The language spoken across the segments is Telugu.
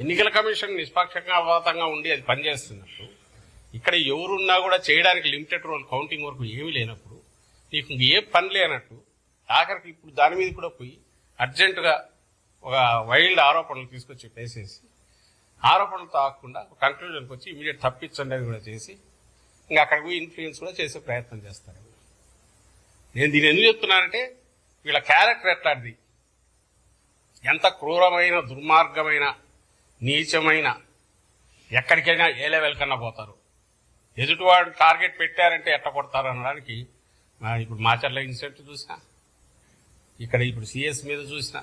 ఎన్నికల కమిషన్ నిష్పక్షపాతంగా ఉండి అది పనిచేస్తున్నప్పుడు ఇక్కడ ఎవరున్నా కూడా చేయడానికి లిమిటెడ్ రోల్ కౌంటింగ్ వరకు ఏమీ లేనప్పుడు నీకు ఏ పని లేనట్టు ఆఖరికి ఇప్పుడు దాని మీద కూడా పోయి అర్జెంటుగా ఒక వైల్డ్ ఆరోపణలు తీసుకొచ్చి వేసేసి ఆరోపణలతో తాగకుండా కంక్లూజన్కి వచ్చి ఇమీడియట్ తప్పించండి అని కూడా చేసి ఇంకా అక్కడికి పోయి ఇన్ఫ్లుయెన్స్ కూడా చేసే ప్రయత్నం చేస్తారు. నేను దీన్ని ఎందుకు చెప్తున్నానంటే వీళ్ళ క్యారెక్టర్ ఎట్లాంటిది? ఎంత క్రూరమైన దుర్మార్గమైన నీచమైన ఎక్కడికైనా ఏ లెవెల్ కన్నా పోతారు. ఎదుటివాడు టార్గెట్ పెట్టారంటే ఎట్ట కొడతారు అనడానికి ఇప్పుడు మాచర్ల ఇన్సిడెంట్ చూసిన ఇక్కడ ఇప్పుడు సిఎస్ మీద చూసిన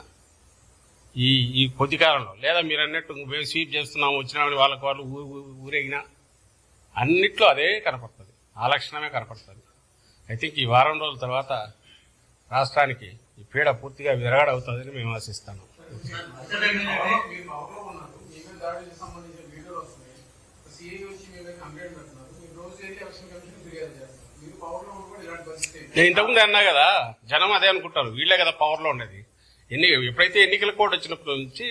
ఈ ఈ కొద్ది కాలంలో లేదా మీరు అన్నట్టు మేము స్వీప్ చేస్తున్నాం వచ్చినామని వాళ్ళకి వాళ్ళు ఊరేగినా అన్నిట్లో అదే కనపడుతుంది. ఆ లక్షణమే కనపడుతుంది. ఐ థింక్ ఈ వారం రోజుల తర్వాత రాష్ట్రానికి ఈ పీడ పూర్తిగా విరగాడవుతుందని మేము ఆశిస్తాము దాడులకు సంబంధించిన వీడియోలు వస్తున్నాయి. సిఐ వచ్చి మీ మీద కంప్లైంట్ పెడుతున్నారు. మీరు రోజు వెళ్ళి ఎలక్షన్ కమిషన్ ఫిర్యాదు చేస్తారు మీరు పవర్లో ఉండి ఇలాంటి పరిస్థితి నేను ఇంతకుముందు అన్నా కదా జనం అదే అనుకుంటారు. వీళ్ళే కదా పవర్లో ఉండేది ఎన్ని ఎప్పుడైతే ఎన్నికల కోడ్ వచ్చినప్పటి నుంచి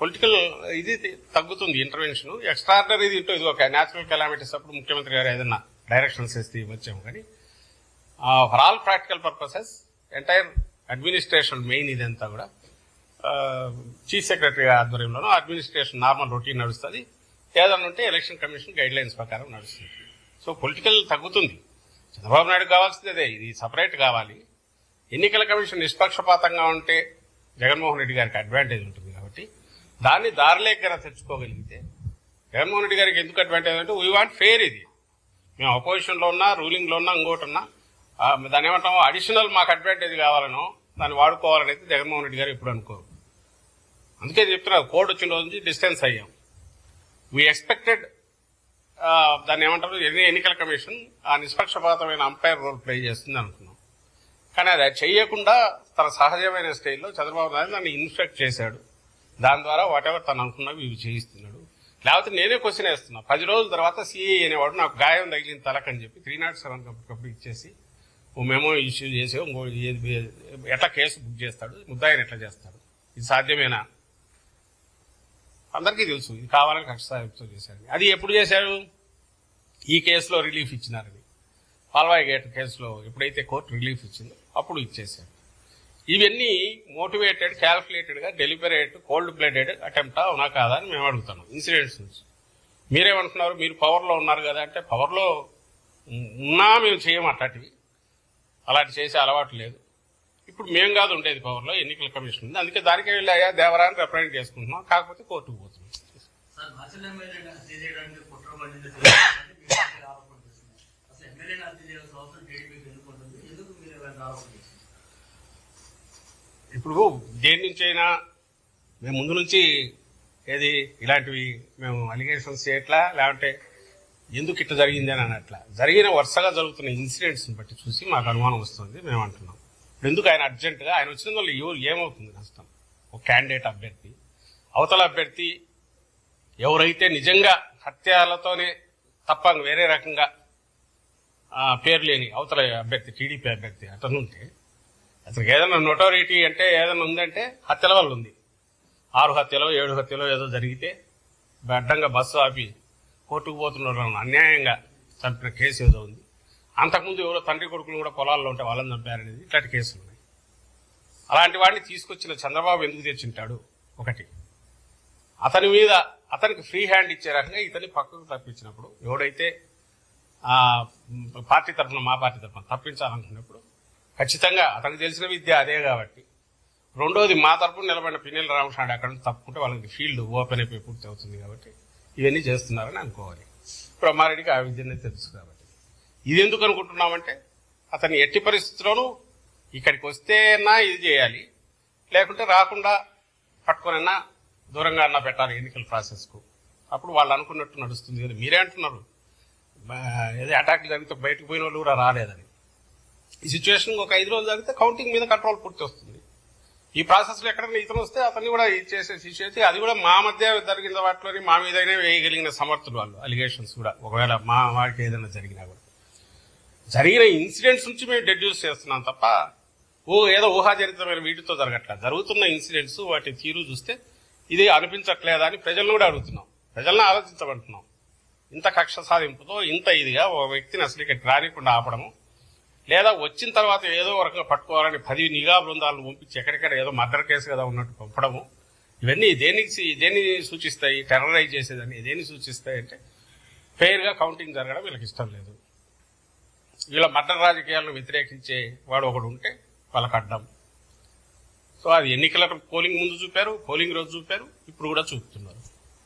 పొలిటికల్ ఇది తగ్గుతుంది ఇంటర్వెన్షన్ ఎక్స్ట్రాడినరీ ఇంటో ఇది ఒక న్యాచురల్ కెలామిటీస్ అప్పుడు ముఖ్యమంత్రి గారు ఏదన్నా డైరెక్షన్స్ ఇస్తే వచ్చాము కానీ for all practical purposes entire administration main ఇదంతా కూడా చీఫ్ సెక్రటరీ ఆధ్వర్యంలోనూ అడ్మినిస్ట్రేషన్ నార్మల్ రొటీన్ నడుస్తుంది. ఏదన్నా ఉంటే ఎలక్షన్ కమిషన్ గైడ్ లైన్స్ ప్రకారం నడుస్తుంది. సో పొలిటికల్ తగ్గుతుంది. చంద్రబాబు నాయుడు కావాల్సింది అదే ఇది సపరేట్ కావాలి. ఎన్నికల కమిషన్ నిష్పక్షపాతంగా ఉంటే జగన్మోహన్ రెడ్డి గారికి అడ్వాంటేజ్ ఉంటుంది కాబట్టి దాన్ని దారిలేకన తెచ్చుకోగలిగితే జగన్మోహన్ రెడ్డి గారికి ఎందుకు అడ్వాంటేజ్ అంటే వీ వాంట్ ఫేర్ ఇది. మేము అపోజిషన్లో ఉన్నా రూలింగ్లో ఉన్నా ఇంకోటి ఉన్నా దాన్ని ఏమంటాము అడిషనల్ మాకు అడ్వాంటేజ్ కావాలనో దాన్ని వాడుకోవాలని అయితే జగన్మోహన్ రెడ్డి గారు ఇప్పుడు అనుకోరు. అందుకే చెప్తున్నా కోడ్ వచ్చిన రోజు నుంచి డిస్టెన్స్ అయ్యాం. వీ ఎక్స్పెక్టెడ్ దాన్ని ఏమంటారు ఎన్ని ఎన్నికల కమిషన్ ఆ నిష్పక్షపాతమైన అంపైర్ రోల్ ప్లే చేస్తుంది అనుకున్నాం. కానీ అది చేయకుండా తన సహజమైన స్టైల్లో చంద్రబాబు నాయుడు దాన్ని ఇన్స్పెక్ట్ చేశాడు. దాని ద్వారా వాటెవర్ తను అనుకున్నవి ఇవి చేయిస్తున్నాడు. లేకపోతే నేనే క్వశ్చన్ వేస్తున్నా. పది రోజుల తర్వాత సిఏ అనేవాడు నాకు గాయం తగిలిన తలకని చెప్పి త్రీ నాట్ సెవెన్ అప్పటికప్పుడు ఇచ్చేసి ఓ మెమో ఇష్యూ చేసి ఇంకో ఎట్లా కేసు బుక్ చేస్తాడు ముద్దాయిని ఎట్లా చేస్తాడు? ఇది సాధ్యమేనా? అందరికీ తెలుసు. ఇది కావాలని కక్ష చేశారు. అది ఎప్పుడు చేశారు? ఈ కేసులో రిలీఫ్ ఇచ్చినారని. పాల్వాయి గేట్ కేసులో ఎప్పుడైతే కోర్టు రిలీఫ్ ఇచ్చిందో అప్పుడు ఇచ్చేశారు. ఇవన్నీ మోటివేటెడ్ క్యాల్కులేటెడ్గా డెలిబరేట్ కోల్డ్ బ్లడెడ్ అటెంప్ట్ అవునా కాదా అని మేము అడుగుతున్నాం. ఇన్సిడెంట్స్ నుంచి. మీరేమంటున్నారు? మీరు పవర్లో ఉన్నారు కదా అంటే పవర్లో ఉన్నా మేము చేయము అట్లాంటివి. అలాంటి చేసే అలవాటు లేదు. ఇప్పుడు మేము కాదు ఉండేది పవర్లో ఎన్నికల కమిషన్ ఉంది. అందుకే దానికే వెళ్ళి అయ్యా దేవరాన్ని రిప్రజెంట్ చేసుకుంటున్నాం. కాకపోతే కోర్టుకు పోతున్నాం. ఇప్పుడు దేని నుంచి అయినా మేము ముందు నుంచి ఏది ఇలాంటివి మేము అలిగేషన్స్ చేయట్లా? లేదంటే ఎందుకు ఇట్లా జరిగింది అని అనట్లా జరిగిన వరుసగా జరుగుతున్న ఇన్సిడెంట్స్ బట్టి చూసి మాకు అనుమానం వస్తుంది. మేము అంటున్నాం. ఇప్పుడు ఎందుకు ఆయన అర్జెంటుగా ఆయన వచ్చిన వాళ్ళు ఎవరు ఏమవుతుంది నష్టం ఒక క్యాండిడేట్ అభ్యర్థి. అవతల అభ్యర్థి ఎవరైతే నిజంగా హత్యాలతోనే తప్ప వేరే రకంగా పేరు లేని అవతల అభ్యర్థి టీడీపీ అభ్యర్థి అతను ఉంటే అతనికి ఏదైనా నోటోరిటీ అంటే ఏదైనా ఉందంటే హత్యల వల్ల ఉంది. ఆరు హత్యలో ఏడు హత్యలో ఏదో జరిగితే అడ్డంగా బస్సు ఆపి కోర్టుకు పోతున్నారు అన్యాయంగా చంపిన కేసు ఏదో ఉంది. అంతకుముందు ఎవరో తండ్రి కొడుకులు కూడా పొలాల్లో ఉంటే వాళ్ళని చంపారనేది ఇట్లాంటి కేసులు ఉన్నాయి. అలాంటి వాడిని తీసుకొచ్చిన చంద్రబాబు ఎందుకు తెచ్చింటాడు? ఒకటి. అతని మీద అతనికి ఫ్రీ హ్యాండ్ ఇచ్చే రకంగా ఇతన్ని పక్కకు తప్పించినప్పుడు ఎవడైతే పార్టీ తరఫున మా పార్టీ తరఫున తప్పించాలనుకున్నప్పుడు ఖచ్చితంగా అతనికి తెలిసిన విద్య అదే కాబట్టి రెండోది మా తరపున నిలబడిన పిన్నెల రామకృష్ణ అక్కడ నుంచి తప్పుకుంటే వాళ్ళకి ఫీల్డ్ ఓపెన్ అయిపోయి పూర్తి అవుతుంది కాబట్టి ఇవన్నీ చేస్తున్నారని అనుకోవాలి. బ్రహ్మారెడ్డికి ఆ విద్యనే తెలుసు కాబట్టి. ఇది ఎందుకు అనుకుంటున్నామంటే అతన్ని ఎట్టి పరిస్థితుల్లోనూ ఇక్కడికి వస్తేనా ఇది చేయాలి లేకుంటే రాకుండా పట్టుకునైనా దూరంగా అన్నా పెట్టాలి ఎన్నికల ప్రాసెస్కు. అప్పుడు వాళ్ళు అనుకున్నట్టు నడుస్తుంది కదా. మీరే అంటున్నారు. ఏదో అటాక్ జరిగితే బయటకు పోయిన వాళ్ళు కూడా రాలేదని. ఈ సిచ్యువేషన్ ఒక ఐదు రోజులు జరిగితే కౌంటింగ్ మీద కంట్రోల్ పూర్తి వస్తుంది. ఈ ప్రాసెస్లో ఎక్కడైనా ఇతను వస్తే అతన్ని కూడా చేసే చేసి అది కూడా మా మధ్య జరిగిన వాటిలోని మా మీదనే వేయగలిగిన సమర్థులు వాళ్ళు అలిగేషన్స్ కూడా. ఒకవేళ మా వాడికి ఏదైనా జరిగినా కూడా. జరిగిన ఇన్సిడెంట్స్ నుంచి మేము డెడ్యూస్ చేస్తున్నాం తప్ప ఓ ఏదో ఊహాజనితమైన వీటితో జరగట్లేదు జరుగుతున్న ఇన్సిడెంట్స్ వాటి తీరు చూస్తే ఇది అనిపించట్లేదా అని ప్రజలను కూడా అడుగుతున్నాం. ప్రజలను ఆలోచించమంటున్నాం. ఇంత కక్ష సాధింపుతో ఇంత ఇదిగా ఒక వ్యక్తిని అసలు ఇక్కడ రానికుండా ఆపడము లేదా వచ్చిన తర్వాత ఏదో రకంగా పట్టుకోవాలని పది నిఘా బృందాలను పంపించి ఎక్కడెక్కడ ఏదో మర్డర్ కేసు కదా ఉన్నట్టు పంపడము ఇవన్నీ దేనికి దేని సూచిస్తాయి? టెర్రరైజ్ చేసేదాన్ని దేన్ని సూచిస్తాయి అంటే ఫెయిర్గా కౌంటింగ్ జరగడం వీళ్ళకి ఇష్టం లేదు. వీళ్ళ మర్డర్ రాజకీయాలను వ్యతిరేకించే వాడు ఒకడు ఉంటే పలకడ్డం. సో అది ఎన్నికల పోలింగ్ ముందు చూపారు పోలింగ్ రోజు చూపారు ఇప్పుడు కూడా చూపుతున్నారు.